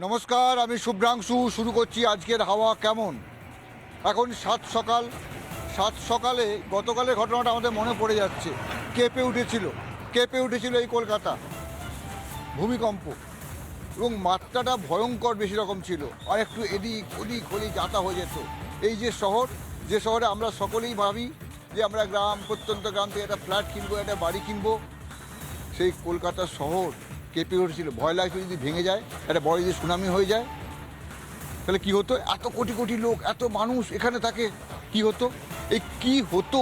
নমস্কার, আমি শুভ্রাংশু। শুরু করছি আজকের হাওয়া কেমন? এখন সাত সকাল। সাত সকালে গতকালের ঘটনাটা আমাদের মনে পড়ে যাচ্ছে। কেঁপে উঠেছিল। কেঁপে উঠেছিল এই কলকাতা। ভূমিকম্প। এবং মাত্রাটা ভয়ঙ্কর বেশি রকম ছিল। আর একটু এদিক ওদিক হলেই যাতা হয়ে যেত। এই যে শহর, যে শহরে আমরা সকলেই ভাবি যে আমরা গ্রাম, প্রত্যন্ত গ্রাম থেকে একটা ফ্ল্যাট কিনবো, একটা বাড়ি কিনবো। সেই কলকাতা শহর কেঁপে উঠেছিল। ভয় লাগছিল যদি ভেঙে যায়, একটা বড় যদি সুনামি হয়ে যায়, তাহলে কি হতো? এত কোটি কোটি লোক, এত মানুষ এখানে থাকে, কি হতো? এই কি হতো?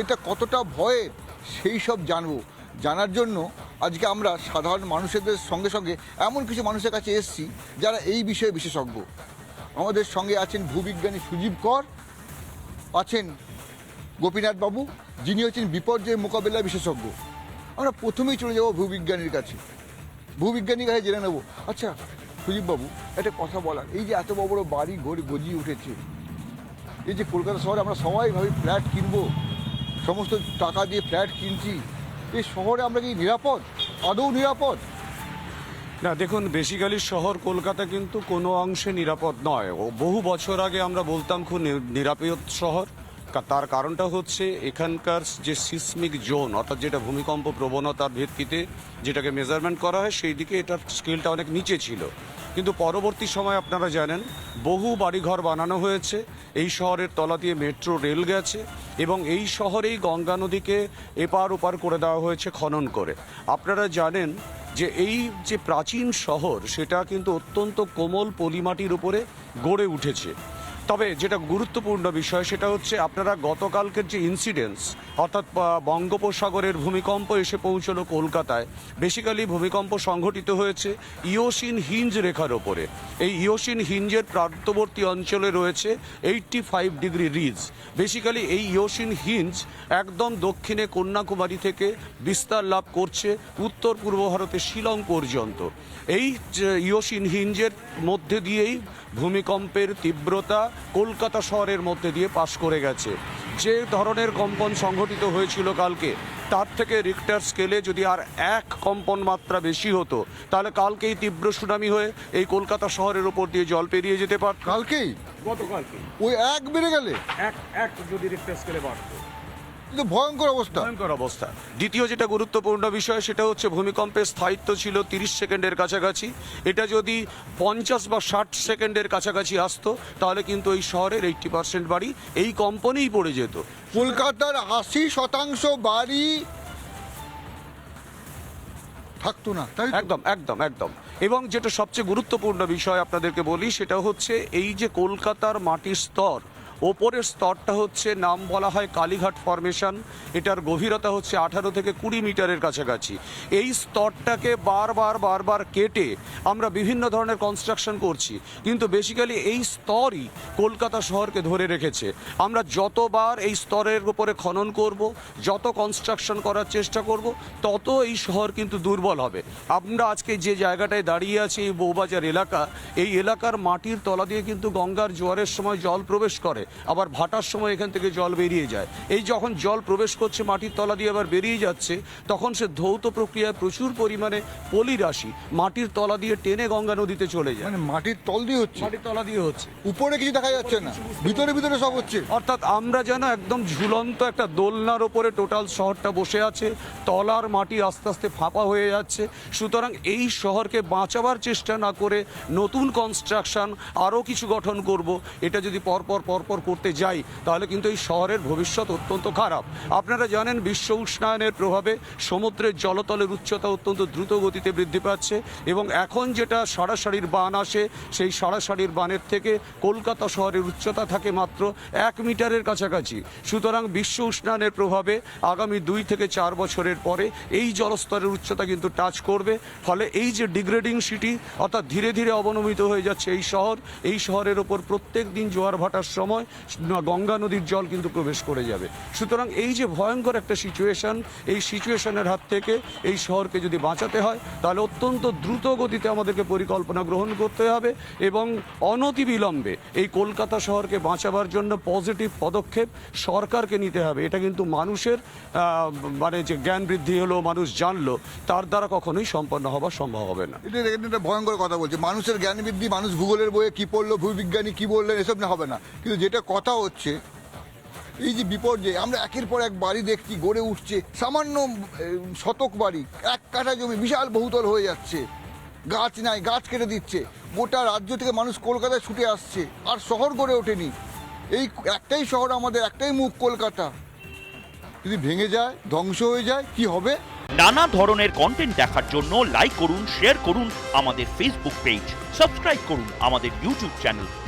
এটা কতটা ভয়ের সেই সব জানব। জানার জন্য আজকে আমরা সাধারণ মানুষদের সঙ্গে সঙ্গে এমন কিছু মানুষের কাছে এসেছি যারা এই বিষয়ে বিশেষজ্ঞ। আমাদের সঙ্গে আছেন ভূবিজ্ঞানী সুজীব কর, আছেন গোপীনাথ বাবু, যিনি হচ্ছেন বিপর্যয় মোকাবিলা বিশেষজ্ঞ। আমরা প্রথমেই চলে যাব ভূবিজ্ঞানীর কাছে। ভূবিজ্ঞানীর কাছে জেনে নেব। আচ্ছা সুদীপবাবু একটা কথা বলার। এই যে এত বড় বড় বাড়ি, ঘড়ি গজিয়ে উঠেছে, এই যে কলকাতা শহরে আমরা সবাই ভাবি ফ্ল্যাট কিনবো, সমস্ত টাকা দিয়ে ফ্ল্যাট কিনছি, এই শহরে আমরা কি নিরাপদ? আদৌ নিরাপদ? না, দেখুন, বেসিক্যালি শহর কলকাতা কিন্তু কোনো অংশে নিরাপদ নয়। ও বহু বছর আগে আমরা বলতাম খুব নিরাপদ শহর। তার কারণটা হচ্ছে এখানকার যে সিসমিক জোন, অর্থাৎ যেটা ভূমিকম্প প্রবণতার ভিত্তিতে যেটাকে মেজারমেন্ট করা হয়, সেই দিকে এটার স্কেলটা অনেক নিচে ছিল। কিন্তু পরবর্তী সময় আপনারা জানেন, বহু বাড়িঘর বানানো হয়েছে, এই শহরের তলা দিয়ে মেট্রো রেল গেছে এবং এই শহরেই গঙ্গা নদীকে এপার ওপার করে দেওয়া হয়েছে খনন করে। আপনারা জানেন যে এই যে প্রাচীন শহর, সেটা কিন্তু অত্যন্ত কোমল পলিমাটির উপরে গড়ে উঠেছে। তবে যেটা গুরুত্বপূর্ণ বিষয় সেটা হচ্ছে আপনারা গতকালকের যে ইনসিডেন্টস অর্থাৎ বঙ্গোপসাগরের ভূমিকম্প এসে পৌঁছলো কলকাতায় বেসিক্যালি ভূমিকম্প সংঘটিত হয়েছে ইওসিন হিঞ্জ রেখার ওপরে। এই ইওসিন হিঞ্জের প্রান্তবর্তী অঞ্চলে রয়েছে eighty five degree ridge basically এই ইওসিন হিঞ্জ একদম দক্ষিণে কন্যাকুমারী থেকে বিস্তার লাভ করছে উত্তর পূর্ব ভারতের শিলং পর্যন্ত। এই যে ইওসিন হিঞ্জের মধ্যে দিয়েই ভূমিকম্পের তীব্রতা কলকাতা শহরের মধ্যে দিয়ে পাশ করে গেছে। যে ধরনের কম্পন সংঘটিত হয়েছিল কালকে তার থেকে রিক্টার স্কেলে যদি আর এক কম্পন মাত্রা বেশি হতো তাহলে কালকেই তীব্র সুনামি হয়ে এই কলকাতা শহরের ওপর দিয়ে জল পেরিয়ে যেতে পারত। কালকেই? গতকালকে ওই এক বেড়ে গেলে? এক এক যদি রিক্টার স্কেলে বাড়তো। কিন্তু ভয়ঙ্কর অবস্থা। ভয়ঙ্কর অবস্থা। দ্বিতীয় যেটা গুরুত্বপূর্ণ বিষয় সেটা হচ্ছে ভূমিকম্পের স্থায়িত্ব ছিল তিরিশ সেকেন্ডের কাছাকাছি। এটা যদি পঞ্চাশ বা ষাট সেকেন্ডের কাছাকাছি আসতো তাহলে কিন্তু এই শহরের এইটটি পার্সেন্ট বাড়ি এই কম্পনেই পড়ে যেত। কলকাতার আশি শতাংশ বাড়ি থাকতো না তাই একদম একদম একদম। এবং যেটা সবচেয়ে গুরুত্বপূর্ণ বিষয় আপনাদেরকে বলি সেটা হচ্ছে এই যে কলকাতার মাটির স্তর ওপরের স্তরটা হচ্ছে নাম বলা হয় কালীঘাট ফরমেশন এটার গভীরতা হচ্ছে আঠারো থেকে কুড়ি মিটারের কাছাকাছি। এই স্তরটাকে বারবার বারবার কেটে আমরা বিভিন্ন ধরনের কনস্ট্রাকশন করছি। কিন্তু বেসিক্যালি এই স্তরই কলকাতা শহরকে ধরে রেখেছে। আমরা যতবার এই স্তরের উপরে খনন করব, যত কনস্ট্রাকশন করার চেষ্টা করব, তত এই শহর কিন্তু দুর্বল হবে। আমরা আজকে যে জায়গাটায় দাঁড়িয়ে আছি এই বৌবাজার এলাকা, এই এলাকার মাটির তলা দিয়ে কিন্তু গঙ্গার জোয়ারের সময় জল প্রবেশ করে। আবার ভাটার সময় এখান থেকে জল বেরিয়ে যায়। এই যখন জল প্রবেশ করছে মাটির তলা দিয়ে আবার বেরিয়ে যাচ্ছে তখন সে ধৌত প্রক্রিয়ায় প্রচুর পরিমাণে পলি রাশি মাটির তলা দিয়ে টেনে গঙ্গা নদীতে চলে যায়। মানে মাটির তল দিয়ে হচ্ছে? মাটির তলা দিয়ে হচ্ছে। উপরে কিছু দেখা যাচ্ছে না? ভিতরে ভিতরে সব হচ্ছে? অর্থাৎ আমরা যেন একদম ঝুলন্ত একটা দোলনার ওপরে টোটাল শহরটা বসে আছে তলার মাটি আস্তে আস্তে ফাঁপা হয়ে যাচ্ছে। সুতরাং এই শহরকে বাঁচাবার চেষ্টা না করে নতুন কনস্ট্রাকশন আরও কিছু গঠন করব এটা যদি পরপর পরপর করতে যাই, তাহলে কিন্তু এই শহরের ভবিষ্যৎ অত্যন্ত খারাপ। আপনারা জানেন বিশ্ব উষ্ণায়নের প্রভাবে সমুদ্রের জলতলের উচ্চতা অত্যন্ত দ্রুত গতিতে বৃদ্ধি পাচ্ছে এবং এখন যেটা সারাসারির বান আসে, সেই সারাসারির বানের থেকে কলকাতা শহরের উচ্চতা থাকে মাত্র এক মিটারের কাছাকাছি। সুতরাং বিশ্ব উষ্ণায়নের প্রভাবে আগামী দুই থেকে চার বছরের পরে এই জলস্তরের উচ্চতা কিন্তু টাচ করবে। ফলে এই যে ডিগ্রেডিং সিটি, অর্থাৎ ধীরে ধীরে অবনমিত হয়ে যাচ্ছে এই শহর, এই শহরের ওপর প্রত্যেক দিন জোয়ার ভাটার সময় গঙ্গা নদীর জল কিন্তু প্রবেশ করে যাবে। সুতরাং এই যে ভয়ঙ্কর একটা সিচুয়েশন এই সিচুয়েশনের হাত থেকে এই শহরকে যদি বাঁচাতে হয়, তাহলে অত্যন্ত দ্রুত গতিতে আমাদেরকে পরিকল্পনা গ্রহণ করতে হবে এবং অনতিবিলম্বে এই কলকাতা শহরকে বাঁচাবার জন্য পজিটিভ পদক্ষেপ সরকারকে নিতে হবে। এটা কিন্তু মানুষের মানে যে জ্ঞান বৃদ্ধি হলো, মানুষ জানলো, তার দ্বারা কখনোই সম্পন্ন হওয়া সম্ভব হবে না। এটা ভয়ঙ্কর কথা বলছে। মানুষের জ্ঞান বৃদ্ধি, মানুষ ভূগোলের বইয়ে কি পড়ল, ভূবিজ্ঞানী কি বললেন, এসব না, হবে না। কিন্তু যেটা কথা হচ্ছে, এই যে বিপর্যয়, আমরা একের পর এক বাড়ি দেখছি, গড়ে উঠছে, সামান্য শতক বাড়ি, এক কাঠা জমি, বিশাল বহুতল হয়ে যাচ্ছে, গাছ নাই, গাছ কেটে দিচ্ছে, গোটা রাজ্য থেকে মানুষ কলকাতায় ছুটে আসছে, আর শহর গড়ে ওঠেনি। এই একটাই শহর আমাদের, একটাই মুখ কলকাতা। যদি ভেঙে যায়, ধ্বংস হয়ে যায়, কি হবে? নানা ধরনের কন্টেন্ট দেখার জন্য লাইক করুন শেয়ার করুন আমাদের ফেসবুক পেজ সাবস্ক্রাইব করুন আমাদের ইউটিউব চ্যানেল